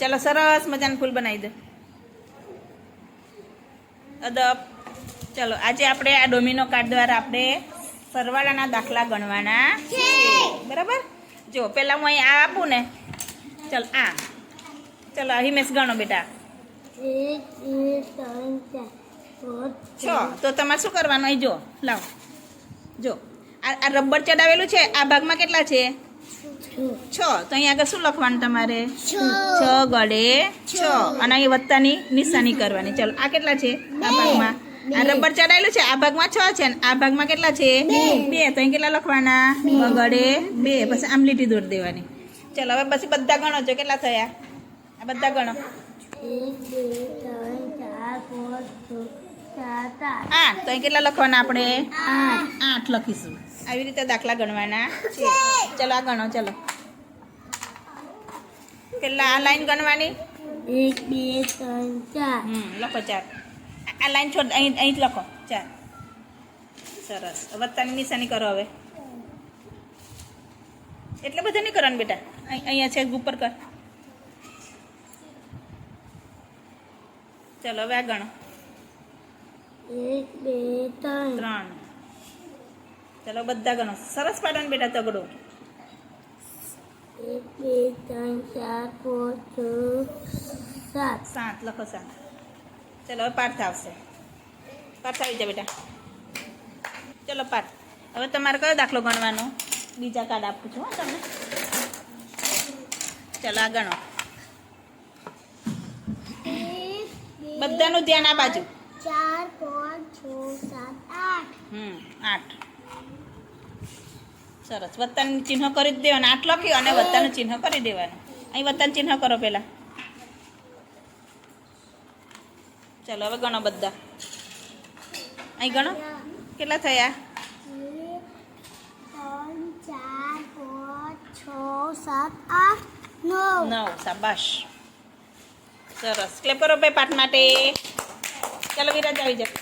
ચાલો સરસ મજાનું ફૂલ બનાવી દો. અદબ. ચલો, આજે આપણે આ ડોમિનો કાર્ડ દ્વારા આપણે સરવાળાના દાખલા ગણવાના બરાબર? જો, પહેલાં હું અહીં આ આપું ને. ચાલો, આ. ચાલો હિમેશ ગણો બેટા. છ, તો તમારે શું કરવાનું? અહીં જો, લાવો. જો આ રબર ચડાવેલું છે, આ ભાગમાં કેટલા છે? છ. તો અહીં આગળ શું લખવાનું તમારે? છ. ગળે છ. અને અહીં વત્તાની નિશાની કરવાની. ચલો આ કેટલા છે? આ ભાગમાં. આ રબર ચડાયેલું છે? આ ભાગમાં છ છે ને આ ભાગમાં કેટલા છે? બે. તો અહીં કેટલા લખવાના? ગળે બે. પછી આમ લીટી દોર દેવાની. ચલો હવે પછી બધા ગણો છો. કેટલા થયા? આ બધા ગણો. આઠ. તો અહીં કેટલા લખવાના આપણે? આઠ લખીશું. આવી રીતે દાખલા ગણવાના. છે. ચલો આ ગણો ચલો. કેટલા? આ લાઈન ગણવાની? એક બે ત્રણ ચાર. હમ લખો ચાર. આ- લાઈન છોડ અહીં અહીં જ લખો. ચાર. સરસ. વત્તાની નિશાની કરો હવે. એટલે બધા નહીં કરવાનું બેટા. અહીં અહીંયા છે ઉપર કર. ચલો હવે આ ગણો. એક બે ચલો બધા ગણો. સરસ પાડવાનું બેટા તગડો. એક બે ત્રણ ચાર પાંચ છ સાત. સાત લખો સાત. ચલો હવે પાર્થ આવશે. પાર્થ આવી જાય બેટા. ચલો પાર્થ. હવે તમારે કયો દાખલો ગણવાનો? બીજા કાર્ડ આપું છું હો તમને. ચલો આ ગણો. બધાનું ધ્યાન આ બાજુ. ચાર પાંચ છ સાત આઠ. હમ આઠ. સરસ. વત્તાનું ચિહ્ન કરી જ દેવાનું. આઠ લખ્યું અને વત્તાનું ચિહ્ન કરી દેવાનું. અહીં વત્તાનું ચિહ્ન કરો પહેલાં. ચાલો હવે ગણો બધા. અહીં ગણો. કેટલા થયા? ત્રણ ચાર પાંચ છ સાત આઠ નવ. નવ શાબાશ. સરસ. ક્લેપ કરો ભાઈ પાઠ માટે. ચાલો વિરાજ આવી જાઓ.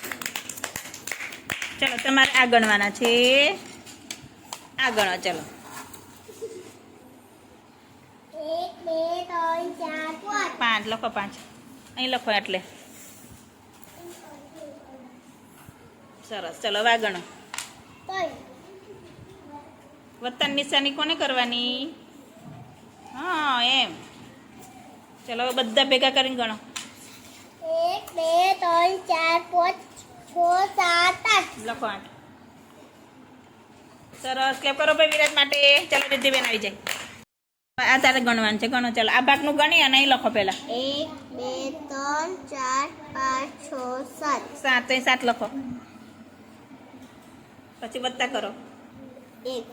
ચાલો તમારે આ ગણવાના છે. આ ગણો ચલો પાંચ. પાંચ લખો પાંચ. અહીં લખો એટલે સરસ. ચલો આ ગણો વતન નિશાની કોને કરવાની? હા એમ. ચલો બધા ભેગા કરીને ગણો. એક બે ત્રણ ચાર પાંચ છ સાત આઠ. લખો આઠ. સરસ. કે કરો ભાઈ વિરાજ માટે? ચાલો રિદ્ધિબેન આવી જાય. આ તારે ગણવાનું છે. ગણો ચાલો. આ ભાગનું ગણી અને અહીં લખો પહેલા. એક બે ત્રણ ચાર પાંચ છ સાત. સાત. અહીં સાત લખો. પછી વત્તા કરો. એક.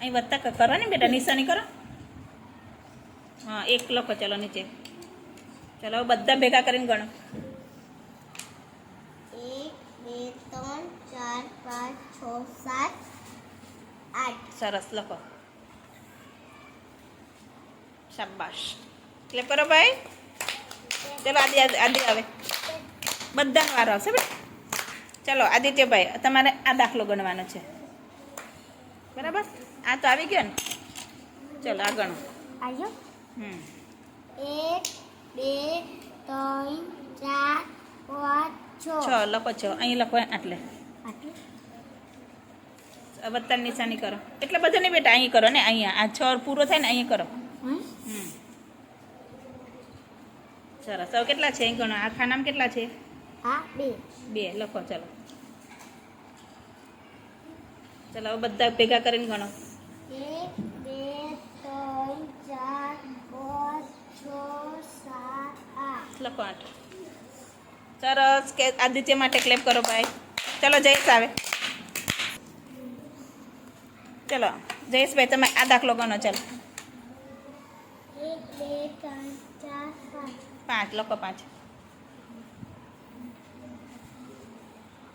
અહીં વત્તા ક- કરો ને બેટા નિશાની કરો. હા એક લખો. ચાલો નીચે. ચાલો બધા ભેગા કરીને ગણો. એક બે ત્રણ ચાર પાંચ છ સાત. સરસ લખો. શાબાશ. એટલે કરો ભાઈ ચલો આદિ આદિ આવે. બધાનો વારો આવશે બેટા ચલો આદિત્યભાઈ તમારે આ દાખલો ગણવાનો છે. બરાબર? આ તો આવી ગયો ને. ચલો આ ગણો. આવ્યો? હમ. એક બે ત્રણ ચાર પાંચ છ લખો છો. અહીં લખો આટલું. વત્તાની નિશાની કરો. એટલે બધા નહીં બેટા અહીં કરો ને અહીંયા. આ છ પૂરો થાય ને અહીંયા કરો. સરસ. હવે કેટલા છે? ગણો આખા નામ કેટલા છે? આ બે. બે. લખો ચલો. ચલો હવે બધા ભેગા કરીને ગણો. એક બે ત્રણ ચાર પાંચ છ સાત આઠ. લખો આઠ. સરસ. કે આદિત્ય માટે ક્લેપ કરો ભાઈ. ચલો જયેશ આવે. ચલો જયેશભાઈ તમે આ દાખલો ગણો ચલો પાંચ લખો પાંચ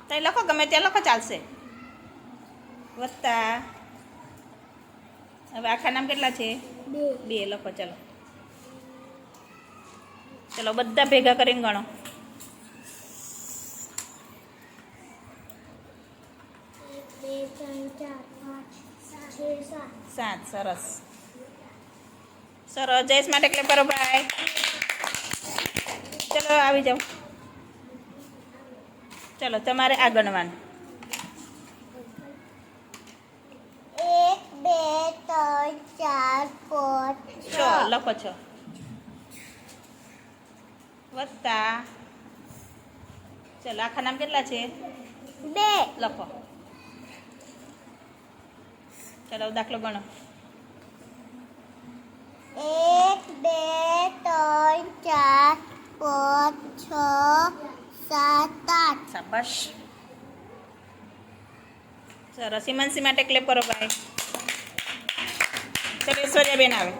ત્યાં લખો ગમે ત્યાં લખો ચાલશે વત્તા હવે આખા નામ કેટલા છે બે બે લખો ચલો ચલો બધા ભેગા કરીને ગણો એક બે ત્રણ ચાર પાંચ છ સાત સરસ. સરસ. જયેશ માટે ક્લેપ કરો ભાઈ. ચલો આવી જાઓ. ચલો તમારે આ ગણવાનું. એક બે ત્રણ ચાર પાંચ છ લખો છો. વત્તા. ચલો આખા નામ કેટલા છે? બે. લખો. ચલો દાખલો ગણો. એક બે ત્રણ ચાર પાંચ છ સાત આઠ. શાબાશ. સરસ હિમાંશી માટે ક્લેપ કરો ભાઈ. ચલો ઐશ્વર્યાબેન આવે.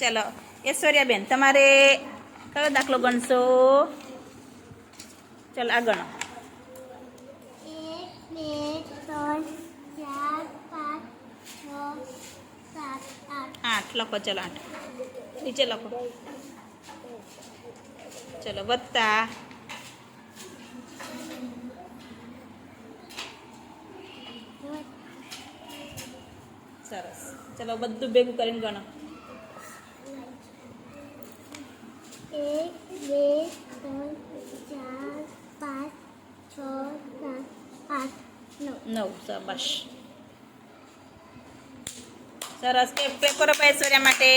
ચલો ઐશ્વર્યાબેન તમારે કયો દાખલો ગણશો? ચલો આ ગણો એક બે ત્રણ ચાર પાંચ છ સાત આઠ લખો ચલો આઠ. નીચે લખો. ચલો વત્તા. સરસ. ચલો બધું ભેગું કરીને ગણો. એક બે ત્રણ ચાર પાંચ છ સાત આઠ નવ. નવ શાબાશ સરસ કે પેપર ઐશ્વર્યા માટે.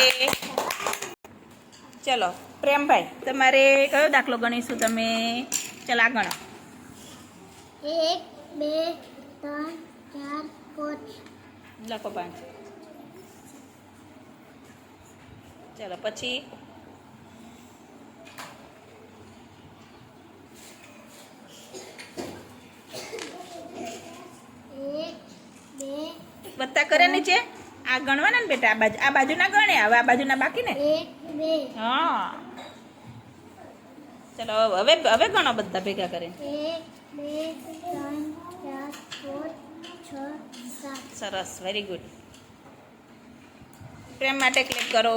ચલો પ્રેમભાઈ તમારે કયો દાખલો ગણીશું તમે? ચલો આ ગણો. એક બે ત્રણ ચાર પાંચ. લખો પાંચ. ચલો પછી? વત્તા કરે નીચે? આ ગણવાના ને બેટા? આ બાજુ આ બાજુના ગણે? હવે આ બાજુના બાકી ને? હા. ચલો હવે હવે ગણો બધા ભેગા સાત. સરસ વેરી ગુડ પ્રેમ માટે ક્લિક કરો.